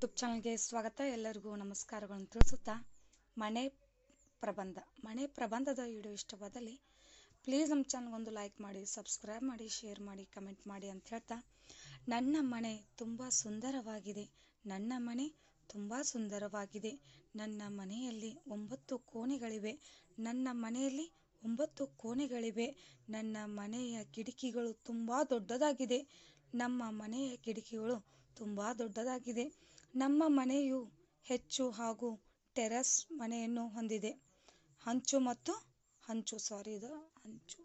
YouTube ಚಾನಲ್ಗೆ ಸ್ವಾಗತ. ಎಲ್ಲರಿಗೂ ನಮಸ್ಕಾರಗಳನ್ನು ತಿಳಿಸುತ್ತಾ ಮನೆ ಪ್ರಬಂಧ. ಮನೆ ಪ್ರಬಂಧದ ವಿಡಿಯೋ ಇಷ್ಟವಾದಲ್ಲಿ ಪ್ಲೀಸ್ ನಮ್ಮ ಚಾನಲ್ಗೊಂದು ಲೈಕ್ ಮಾಡಿ, ಸಬ್ಸ್ಕ್ರೈಬ್ ಮಾಡಿ, ಶೇರ್ ಮಾಡಿ, ಕಮೆಂಟ್ ಮಾಡಿ ಅಂತ ಹೇಳ್ತಾ ನನ್ನ ಮನೆ ತುಂಬ ಸುಂದರವಾಗಿದೆ. ನನ್ನ ಮನೆ ತುಂಬ ಸುಂದರವಾಗಿದೆ. ನನ್ನ ಮನೆಯಲ್ಲಿ ಒಂಬತ್ತು ಕೋಣೆಗಳಿವೆ. ನನ್ನ ಮನೆಯಲ್ಲಿ ಒಂಬತ್ತು ಕೋಣೆಗಳಿವೆ. ನನ್ನ ಮನೆಯ ಕಿಟಕಿಗಳು ತುಂಬ ದೊಡ್ಡದಾಗಿದೆ. ನಮ್ಮ ಮನೆಯ ಕಿಟಕಿಗಳು ತುಂಬ ದೊಡ್ಡದಾಗಿದೆ. ನಮ್ಮ ಮನೆಯು ಹೆಚ್ಚು ಹಾಗೂ ಟೆರಸ್ ಮನೆಯನ್ನು ಹೊಂದಿದೆ. ಹಂಚು ಮತ್ತು ಹಂಚು ಸಾರಿ ಇದು ಹಂಚು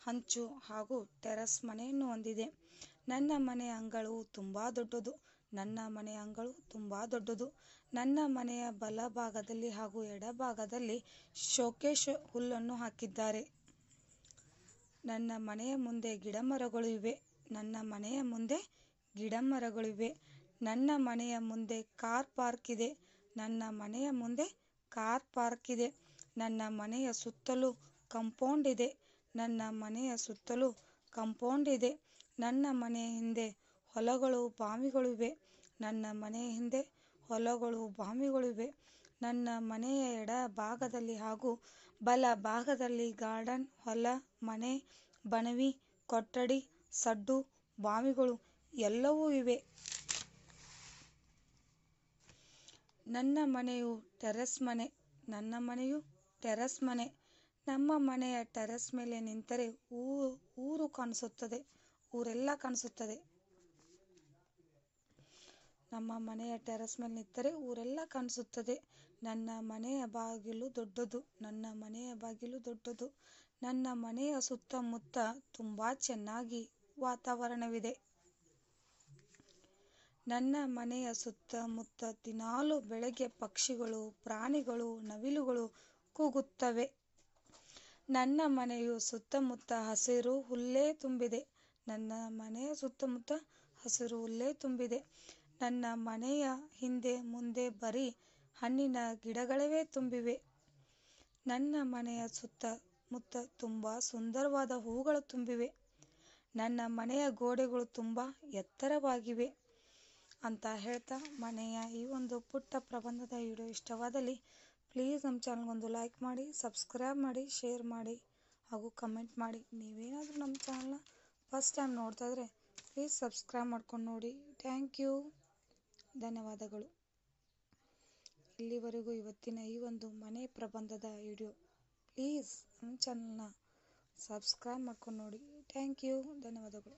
ಹಂಚು ಹಾಗೂ ಟೆರಸ್ ಮನೆಯನ್ನು ಹೊಂದಿದೆ. ನನ್ನ ಮನೆಯ ಅಂಗಳು ತುಂಬ ದೊಡ್ಡದು. ನನ್ನ ಮನೆಯ ಅಂಗಳು ತುಂಬಾ ದೊಡ್ಡದು. ನನ್ನ ಮನೆಯ ಬಲಭಾಗದಲ್ಲಿ ಹಾಗೂ ಎಡಭಾಗದಲ್ಲಿ ಶೋಕೇಶ್ ಹುಲ್ಲನ್ನು ಹಾಕಿದ್ದಾರೆ. ನನ್ನ ಮನೆಯ ಮುಂದೆ ಗಿಡಮರಗಳು ಇವೆ. ನನ್ನ ಮನೆಯ ಮುಂದೆ ಗಿಡಮರಗಳಿವೆ. ನನ್ನ ಮನೆಯ ಮುಂದೆ ಕಾರ್ ಪಾರ್ಕ್ ಇದೆ. ನನ್ನ ಮನೆಯ ಮುಂದೆ ಕಾರ್ ಪಾರ್ಕ್ ಇದೆ. ನನ್ನ ಮನೆಯ ಸುತ್ತಲೂ ಕಾಂಪೌಂಡ್ ಇದೆ. ನನ್ನ ಮನೆಯ ಸುತ್ತಲೂ ಕಾಂಪೌಂಡ್ ಇದೆ. ನನ್ನ ಮನೆಯ ಹಿಂದೆ ಹೊಲಗಳು, ಬಾವಿಗಳಿವೆ. ನನ್ನ ಮನೆಯ ಹಿಂದೆ ಹೊಲಗಳು, ಬಾವಿಗಳಿವೆ. ನನ್ನ ಮನೆಯ ಎಡ ಭಾಗದಲ್ಲಿ ಹಾಗೂ ಬಲ ಭಾಗದಲ್ಲಿ ಗಾರ್ಡನ್, ಹೊಲ, ಮನೆ ಬಣವಿ ಕೊಠಡಿ ಸಡ್ಡು, ಬಾವಿಗಳು ಎಲ್ಲವೂ ಇವೆ. ನನ್ನ ಮನೆಯು ಟೆರೆಸ್ ಮನೆ, ನನ್ನ ಮನೆಯು ಟೆರೆಸ್ ಮನೆ. ನಮ್ಮ ಮನೆಯ ಟೆರೆಸ್ ಮೇಲೆ ನಿಂತರೆ ಊರು ಊರು ಕಾಣಿಸುತ್ತದೆ, ಊರೆಲ್ಲ ಕಾಣಿಸುತ್ತದೆ. ನಮ್ಮ ಮನೆಯ ಟೆರೆಸ್ ಮೇಲೆ ನಿಂತರೆ ಊರೆಲ್ಲ ಕಾಣಿಸುತ್ತದೆ. ನನ್ನ ಮನೆಯ ಬಾಗಿಲು ದೊಡ್ಡದು, ನನ್ನ ಮನೆಯ ಬಾಗಿಲು ದೊಡ್ಡದು. ನನ್ನ ಮನೆಯ ಸುತ್ತಮುತ್ತ ತುಂಬ ಚೆನ್ನಾಗಿ ವಾತಾವರಣವಿದೆ. ನನ್ನ ಮನೆಯ ಸುತ್ತಮುತ್ತ ದಿನಾಲು ಬೆಳಗ್ಗೆ ಪಕ್ಷಿಗಳು, ಪ್ರಾಣಿಗಳು, ನವಿಲುಗಳು ಕೂಗುತ್ತವೆ. ನನ್ನ ಮನೆಯು ಸುತ್ತಮುತ್ತ ಹಸಿರು ಹುಲ್ಲೇ ತುಂಬಿದೆ. ನನ್ನ ಮನೆಯ ಸುತ್ತಮುತ್ತ ಹಸಿರು ಹುಲ್ಲೇ ತುಂಬಿದೆ. ನನ್ನ ಮನೆಯ ಹಿಂದೆ ಮುಂದೆ ಬರೀ ಹಣ್ಣಿನ ಗಿಡಗಳವೇ ತುಂಬಿವೆ. ನನ್ನ ಮನೆಯ ಸುತ್ತಮುತ್ತ ತುಂಬ ಸುಂದರವಾದ ಹೂಗಳು ತುಂಬಿವೆ. ನನ್ನ ಮನೆಯ ಗೋಡೆಗಳು ತುಂಬ ಎತ್ತರವಾಗಿವೆ ಅಂತ ಹೇಳ್ತಾ ಮನೆಯ ಈ ಒಂದು ಪುಟ್ಟ ಪ್ರಬಂಧದ ವಿಡಿಯೋ ಇಷ್ಟವಾದಲ್ಲಿ ಪ್ಲೀಸ್ ನಮ್ಮ ಚಾನಲ್ಗೊಂದು ಲೈಕ್ ಮಾಡಿ ಸಬ್ಸ್ಕ್ರೈಬ್ ಮಾಡಿ ಶೇರ್ ಮಾಡಿ ಹಾಗೂ ಕಮೆಂಟ್ ಮಾಡಿ. ನೀವೇನಾದರೂ ನಮ್ಮ ಚಾನಲ್ನ ಫಸ್ಟ್ ಟೈಮ್ ನೋಡ್ತಾ ಇದ್ರೆ ಪ್ಲೀಸ್ ಸಬ್ಸ್ಕ್ರೈಬ್ ಮಾಡ್ಕೊಂಡು ನೋಡಿ. ಥ್ಯಾಂಕ್ ಯು ಧನ್ಯವಾದಗಳು. ಇಲ್ಲಿವರೆಗೂ ಇವತ್ತಿನ ಈ ಒಂದು ಮನೆ ಪ್ರಬಂಧದ ವಿಡಿಯೋ ಪ್ಲೀಸ್ ನಮ್ಮ ಚಾನಲ್ನ ಸಬ್ಸ್ಕ್ರೈಬ್ ಮಾಡ್ಕೊಂಡು ನೋಡಿ. ಥ್ಯಾಂಕ್ ಯು ಧನ್ಯವಾದಗಳು.